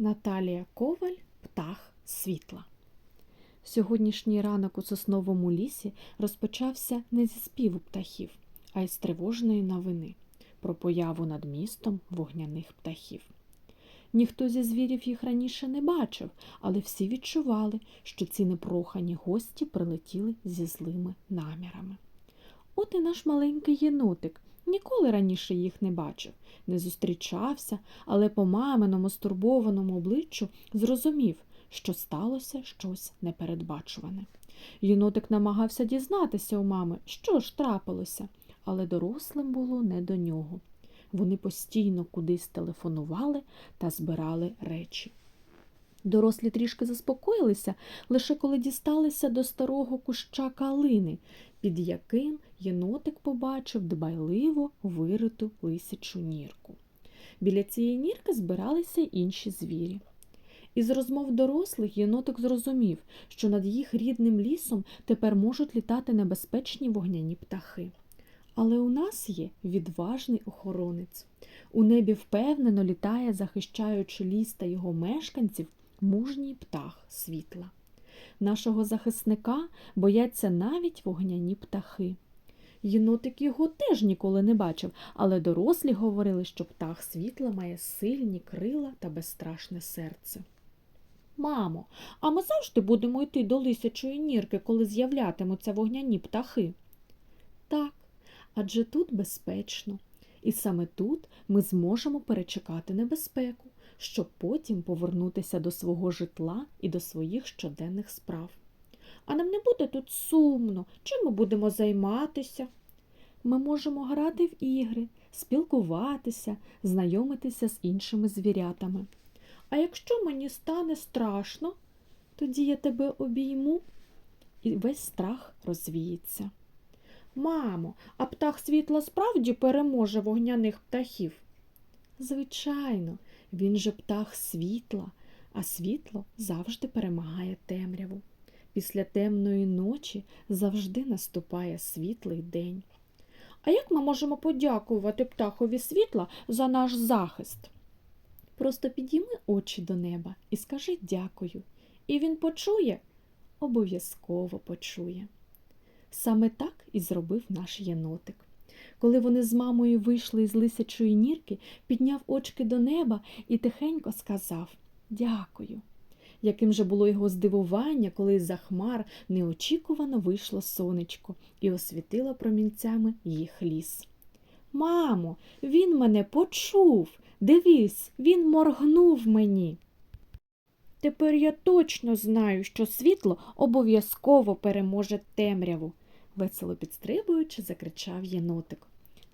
Наталія Коваль Птах світла. Сьогоднішній ранок у сосновому лісі розпочався не зі співу птахів, а й з тривожної новини про появу над містом вогняних птахів. Ніхто зі звірів їх раніше не бачив, але всі відчували, що ці непрохані гості прилетіли зі злими намірами. От і наш маленький єнотик ніколи раніше їх не бачив, не зустрічався, але по маминому стурбованому обличчю зрозумів, що сталося щось непередбачуване. Єнотик намагався дізнатися у мами, що ж трапилося, але дорослим було не до нього. Вони постійно кудись телефонували та збирали речі. Дорослі трішки заспокоїлися, лише коли дісталися до старого куща калини, під яким єнотик побачив дбайливо вириту лисячу нірку. Біля цієї нірки збиралися інші звірі. Із розмов дорослих єнотик зрозумів, що над їх рідним лісом тепер можуть літати небезпечні вогняні птахи. Але у нас є відважний охоронець. У небі впевнено літає, захищаючи ліс та його мешканців, мужній птах світла. Нашого захисника бояться навіть вогняні птахи. Єнотик його теж ніколи не бачив, але дорослі говорили, що птах світла має сильні крила та безстрашне серце. Мамо, а ми завжди будемо йти до лисячої нірки, коли з'являтимуться вогняні птахи. Так, адже тут безпечно, і саме тут ми зможемо перечекати небезпеку, щоб потім повернутися до свого житла і до своїх щоденних справ. А нам не буде тут сумно, чим ми будемо займатися? Ми можемо грати в ігри, спілкуватися, знайомитися з іншими звірятами. А якщо мені стане страшно, тоді я тебе обійму і весь страх розвіється. Мамо, а птах світла справді переможе вогняних птахів? Звичайно, він же птах світла, а світло завжди перемагає темряву. Після темної ночі завжди наступає світлий день. А як ми можемо подякувати птахові світла за наш захист? Просто підійми очі до неба і скажи дякую. І він почує, обов'язково почує. Саме так і зробив наш єнотик. Коли вони з мамою вийшли із лисячої нірки, підняв очки до неба і тихенько сказав Дякую. Яким же було його здивування, коли з-за хмар неочікувано вийшло сонечко і освітило промінцями їх ліс. Мамо, він мене почув. Дивись, він моргнув мені. Тепер я точно знаю, що світло обов'язково переможе темряву, весело підстрибуючи, закричав єнотик.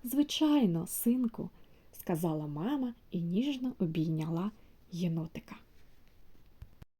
Звичайно, синку, сказала мама і ніжно обійняла єнотика.